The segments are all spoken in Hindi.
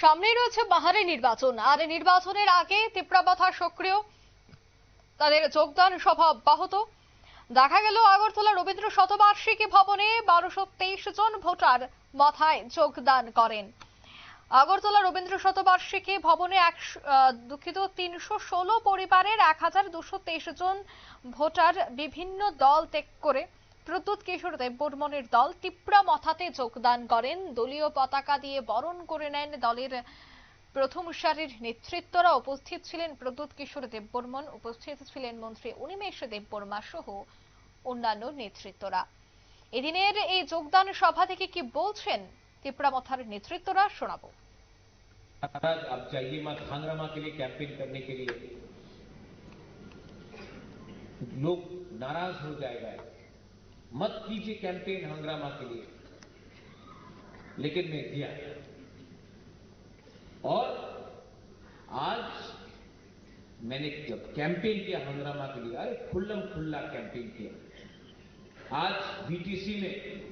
সামনেই রয়েছে বাহারে নির্বাচন। আর নির্বাচনের আগে তিপ্রাবাথা সক্রিয়। তাদের যোগদান সভা অব্যাহত দেখা গেল আগরতলা রবীন্দ্র শতবার্ষিকী ভবনে বারোশো তেইশ জন ভোটার মাথায় যোগদান করেন। আগরতলা রবীন্দ্র শতবার্ষিকী ভবনে আহ, দুঃখিত তিনশো ষোলো পরিবারের এক হাজার দুশো তেইশ জন ভোটার বিভিন্ন দল ত্যাগ করে প্রদ্যুৎ কিশোর দেববর্মনের দল তিপ্রা মথাতে যোগদান করেন দলীয় পতাকা দিয়ে বরণ করে নেন দলের প্রথম সারির নেতৃত্বরা উপস্থিত ছিলেন প্রদ্যুৎ কিশোর দেববর্মন উপস্থিত ছিলেন মন্ত্রী অনিমেষ দেববর্মা সহ অন্যান্য নেতৃত্বরা এদিনের এই যোগদান সভা থেকে কি বলছেন তিপ্রামথার নেতৃত্বরা শোনাবো महाराज आप जाइए मत हांगरामा के लिए कैंपेन करने के लिए लोग नाराज हो जाएगा मत कीजिए कैंपेन हंगरामा के लिए। लेकिन मैं किया। और आज मैंने जब कैंपेन किया हंगरामा के लिए, अरे खुल्लम खुल्ला कैंपेन किया। आज बीटीसी में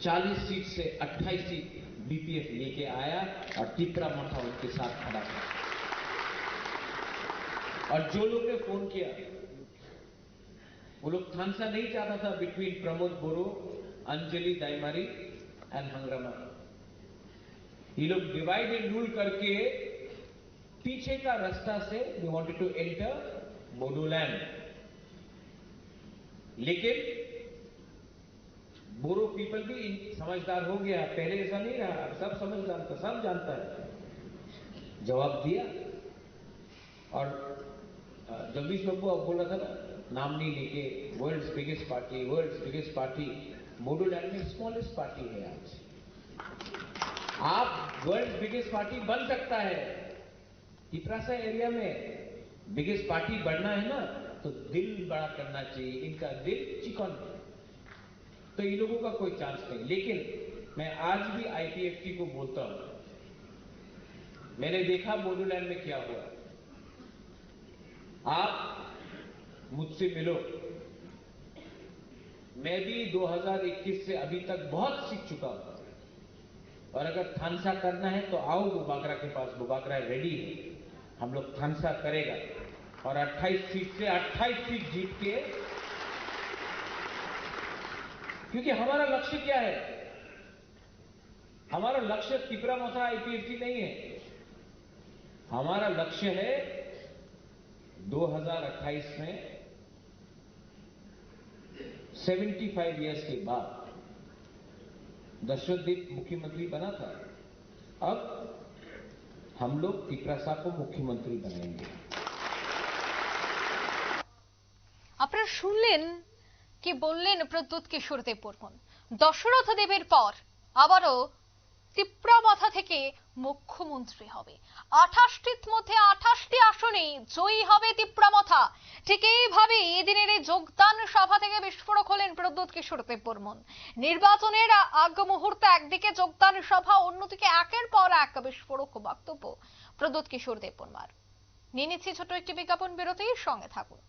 40 सीट से 28 सीट बीपीएफ लेके आया और टिपरा मठा उनके साथ खड़ा था और जो लोग ने फ़ोन किया वो लोग थानसा नहीं चाहता था बिटवीन प्रमोद बोरो, अंजलि दाइमारी एंड हंगरामा। ये लोग डिवाइड एंड रूल करके पीछे का रास्ता से they wanted to enter Bodoland लेकिन बोरो पीपल भी समझदार हो गया। पहले ऐसा नहीं रहा सब समझदार था, सब जानता है। जवाब दिया। और जगदीश बाबू अब बोला था ना नाम नहीं लेके world's biggest party world's biggest party Bodoland में स्मॉलेस्ट पार्टी है आज। आप वर्ल्ड बिगेस्ट पार्टी बन सकता है। इप्रासा एरिया में बिगेस्ट पार्टी बनना है ना तो दिल बड़ा करना चाहिए, इनका दिल चिकन तो इन लोगों का कोई चांस नहीं। लेकिन मैं आज भी आईपीएफटी को बोलता हूँ, मैंने देखा बोडोलैंड में क्या हुआ। आप मुझसे मिलो। मैं भी 2021 से अभी तक बहुत सीख चुका हूँ। और अगर थानसा करना है तो आओ, बुबाकरा के पास। बुबाकरा रेडी है। हम लोग थानसा करेगा। और 28 सीट से 28 सीट जीत के क्योंकि हमारा लक्ष्य क्या है? हमारा लक्ष्य तिपरा मथा आईपीएफटी नहीं है। हमारा लक्ष्य है 2028 में 75 इयर्स के बाद दशरथ देव मुख्यमंत्री बना था अब हम लोग तिपरासा को मुख्यमंत्री बनाएंगे আপনারা শুনলেন কি বললেন প্রদ্যুৎ কিশোর দেববর্মন দশরথ দেবের পর আবারও তিপ্রামাথা থেকে মুখ্যমন্ত্রী হবে আঠাশটির মধ্যে আঠাশটি আসনে জয়ী হবে তিপ্রামাথা ঠিক এইভাবে এদিনের এই যোগদান সভা থেকে বিস্ফোরক হলেন প্রদ্যুৎ কিশোর দেববর্মন। নির্বাচনের আগ মুহূর্তে একদিকে যোগদান সভা, অন্যদিকে একের পর এক বিস্ফোরক বক্তব্য প্রদ্যুৎ কিশোর দেববর্মার। নিয়ে নিচ্ছি ছোট একটি বিজ্ঞাপন বিরতির সঙ্গে থাকুন।